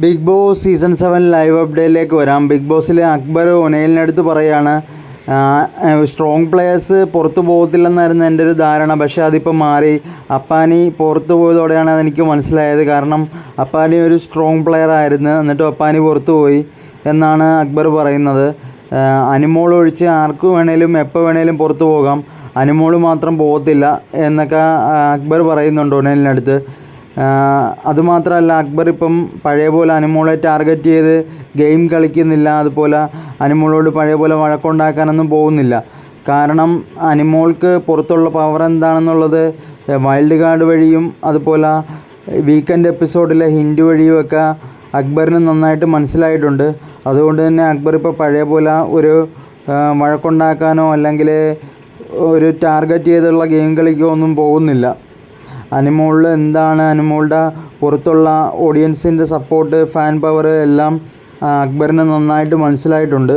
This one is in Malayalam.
Big Boss season seven live അപ്ഡേറ്റിലേക്ക് വരാം. ബിഗ് ബോസിൽ അക്ബർ ഒനേലിനടുത്ത് പറയാണ് സ്ട്രോങ് പ്ലെയേഴ്സ് പുറത്തു പോകത്തില്ലെന്നായിരുന്നു എന്റെ ഒരു ധാരണ. പക്ഷേ അതിപ്പോൾ മാറി. അപ്പാനി പുറത്തു പോയതോടെയാണ് അതെനിക്ക് മനസ്സിലായത്. കാരണം അപ്പാനി ഒരു സ്ട്രോങ് പ്ലെയർ ആയിരുന്നു. എന്നിട്ടും അപ്പാനി പുറത്തു പോയി എന്നാണ് അക്ബർ പറയുന്നത്. അനിമോൾ ഒഴിച്ച് ആർക്ക് വേണേലും എപ്പോൾ വേണേലും പുറത്തു പോകാം. അനിമോൾ മാത്രം പോകത്തില്ല എന്നൊക്കെ അക്ബർ പറയുന്നുണ്ട് ഒനേലിനടുത്ത്. അതുമാത്രമല്ല അക്ബർ ഇപ്പം പഴയ പോലെ അനുമോളെ ടാർഗറ്റ് ചെയ്ത് ഗെയിം കളിക്കുന്നില്ല അതുപോലെ അനുമോളോട് പഴയ പോലെ വഴക്കുണ്ടാക്കാനൊന്നും പോകുന്നില്ല. കാരണം അനിമോൾക്ക് പുറത്തുള്ള പവർ എന്താണെന്നുള്ളത് വൈൽഡ് കാർഡ് വഴിയും അതുപോലെ വീക്കെൻഡ് എപ്പിസോഡിലെ ഹിൻഡ് വഴിയുമൊക്കെ അക്ബറിന് നന്നായിട്ട് മനസ്സിലായിട്ടുണ്ട്. അതുകൊണ്ട് തന്നെ അക്ബർ ഇപ്പോൾ പഴയ പോലെ ഒരു വഴക്കുണ്ടാക്കാനോ അല്ലെങ്കിൽ ഒരു ടാർഗറ്റ് ചെയ്തുള്ള ഗെയിം കളിക്കോ ഒന്നും പോകുന്നില്ല. അനിമോളിൽ എന്താണ് അനിമോളുടെ പുറത്തുള്ള ഓഡിയൻസിന്റെ സപ്പോർട്ട് ഫാൻ പവർ എല്ലാം അക്ബറിന് നന്നായിട്ട് മനസ്സിലായിട്ടുണ്ട്.